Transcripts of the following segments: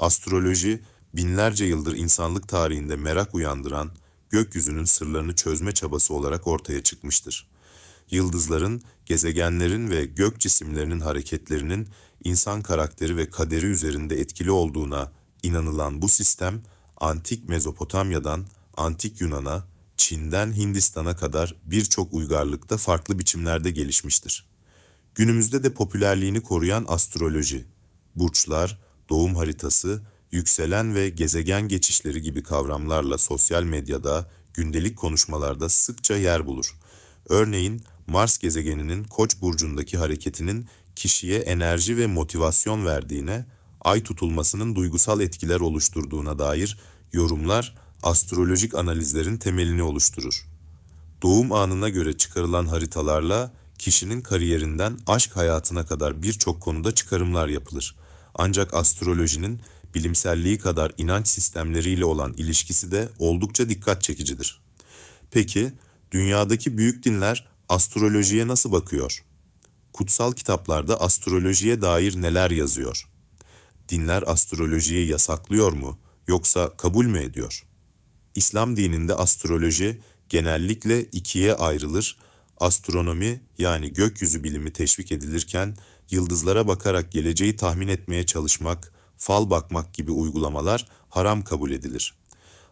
Astroloji, binlerce yıldır insanlık tarihinde merak uyandıran, gökyüzünün sırlarını çözme çabası olarak ortaya çıkmıştır. Yıldızların, gezegenlerin ve gök cisimlerinin hareketlerinin insan karakteri ve kaderi üzerinde etkili olduğuna inanılan bu sistem, antik Mezopotamya'dan antik Yunan'a, Çin'den Hindistan'a kadar birçok uygarlıkta farklı biçimlerde gelişmiştir. Günümüzde de popülerliğini koruyan astroloji, burçlar, doğum haritası, yükselen ve gezegen geçişleri gibi kavramlarla sosyal medyada, gündelik konuşmalarda sıkça yer bulur. Örneğin Mars gezegeninin Koç burcundaki hareketinin kişiye enerji ve motivasyon verdiğine, ay tutulmasının duygusal etkiler oluşturduğuna dair yorumlar astrolojik analizlerin temelini oluşturur. Doğum anına göre çıkarılan haritalarla kişinin kariyerinden aşk hayatına kadar birçok konuda çıkarımlar yapılır. Ancak astrolojinin bilimselliği kadar inanç sistemleriyle olan ilişkisi de oldukça dikkat çekicidir. Peki, dünyadaki büyük dinler astrolojiye nasıl bakıyor? Kutsal kitaplarda astrolojiye dair neler yazıyor? Dinler astrolojiyi yasaklıyor mu yoksa kabul mü ediyor? İslam dininde astroloji genellikle ikiye ayrılır. Astronomi yani gökyüzü bilimi teşvik edilirken yıldızlara bakarak geleceği tahmin etmeye çalışmak, fal bakmak gibi uygulamalar haram kabul edilir.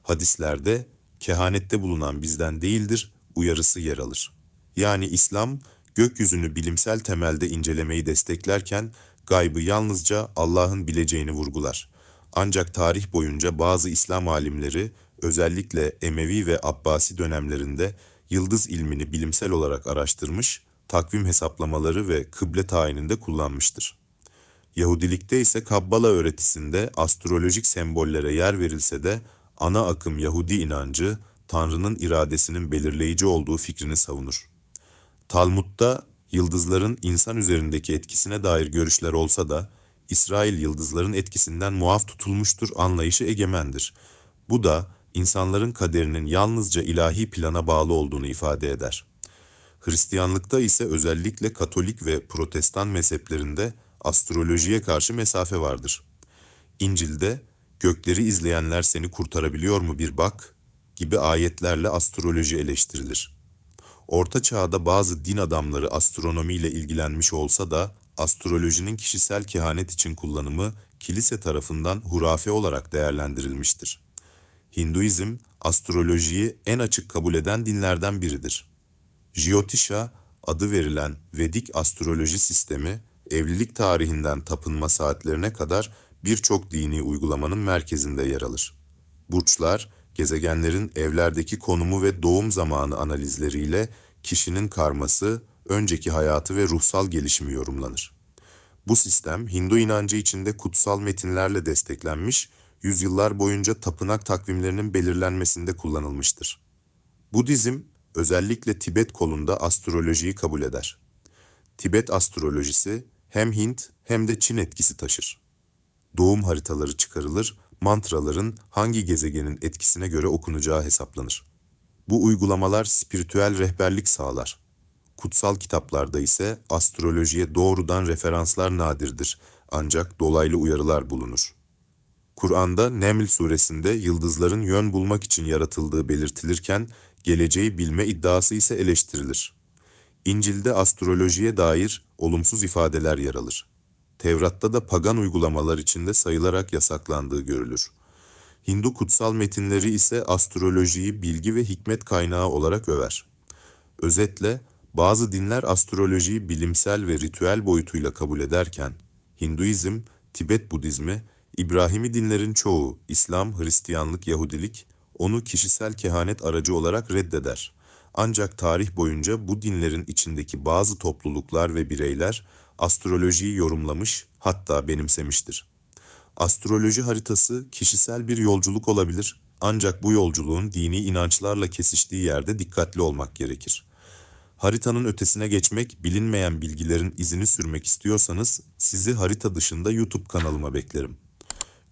Hadislerde kehanette bulunan bizden değildir uyarısı yer alır. Yani İslam gökyüzünü bilimsel temelde incelemeyi desteklerken gaybı yalnızca Allah'ın bileceğini vurgular. Ancak tarih boyunca bazı İslam alimleri özellikle Emevi ve Abbasi dönemlerinde yıldız ilmini bilimsel olarak araştırmış, takvim hesaplamaları ve kıble tayininde kullanmıştır. Yahudilikte ise Kabbala öğretisinde astrolojik sembollere yer verilse de ana akım Yahudi inancı Tanrı'nın iradesinin belirleyici olduğu fikrini savunur. Talmud'da yıldızların insan üzerindeki etkisine dair görüşler olsa da İsrail yıldızların etkisinden muaf tutulmuştur anlayışı egemendir. Bu da insanların kaderinin yalnızca ilahi plana bağlı olduğunu ifade eder. Hristiyanlıkta ise özellikle Katolik ve Protestan mezheplerinde astrolojiye karşı mesafe vardır. İncil'de gökleri izleyenler seni kurtarabiliyor mu bir bak gibi ayetlerle astroloji eleştirilir. Orta çağda bazı din adamları astronomiyle ilgilenmiş olsa da astrolojinin kişisel kehanet için kullanımı kilise tarafından hurafe olarak değerlendirilmiştir. Hinduizm, astrolojiyi en açık kabul eden dinlerden biridir. Jyotisha adı verilen Vedik astroloji sistemi, evlilik tarihinden tapınma saatlerine kadar birçok dini uygulamanın merkezinde yer alır. Burçlar, gezegenlerin evlerdeki konumu ve doğum zamanı analizleriyle kişinin karması, önceki hayatı ve ruhsal gelişimi yorumlanır. Bu sistem Hindu inancı içinde kutsal metinlerle desteklenmiş, yüzyıllar boyunca tapınak takvimlerinin belirlenmesinde kullanılmıştır. Budizm özellikle Tibet kolunda astrolojiyi kabul eder. Tibet astrolojisi hem Hint hem de Çin etkisi taşır. Doğum haritaları çıkarılır, mantraların hangi gezegenin etkisine göre okunacağı hesaplanır. Bu uygulamalar spiritüel rehberlik sağlar. Kutsal kitaplarda ise astrolojiye doğrudan referanslar nadirdir ancak dolaylı uyarılar bulunur. Kur'an'da Neml suresinde yıldızların yön bulmak için yaratıldığı belirtilirken geleceği bilme iddiası ise eleştirilir. İncil'de astrolojiye dair olumsuz ifadeler yer alır. Tevrat'ta da pagan uygulamalar içinde sayılarak yasaklandığı görülür. Hindu kutsal metinleri ise astrolojiyi bilgi ve hikmet kaynağı olarak över. Özetle bazı dinler astrolojiyi bilimsel ve ritüel boyutuyla kabul ederken Hinduizm, Tibet Budizmi, İbrahimi dinlerin çoğu, İslam, Hristiyanlık, Yahudilik onu kişisel kehanet aracı olarak reddeder. Ancak tarih boyunca bu dinlerin içindeki bazı topluluklar ve bireyler astrolojiyi yorumlamış, hatta benimsemiştir. Astroloji haritası kişisel bir yolculuk olabilir. Ancak bu yolculuğun dini inançlarla kesiştiği yerde dikkatli olmak gerekir. Haritanın ötesine geçmek, bilinmeyen bilgilerin izini sürmek istiyorsanız sizi harita dışında YouTube kanalıma beklerim.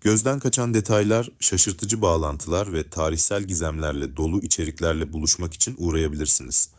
Gözden kaçan detaylar, şaşırtıcı bağlantılar ve tarihsel gizemlerle dolu içeriklerle buluşmak için uğrayabilirsiniz.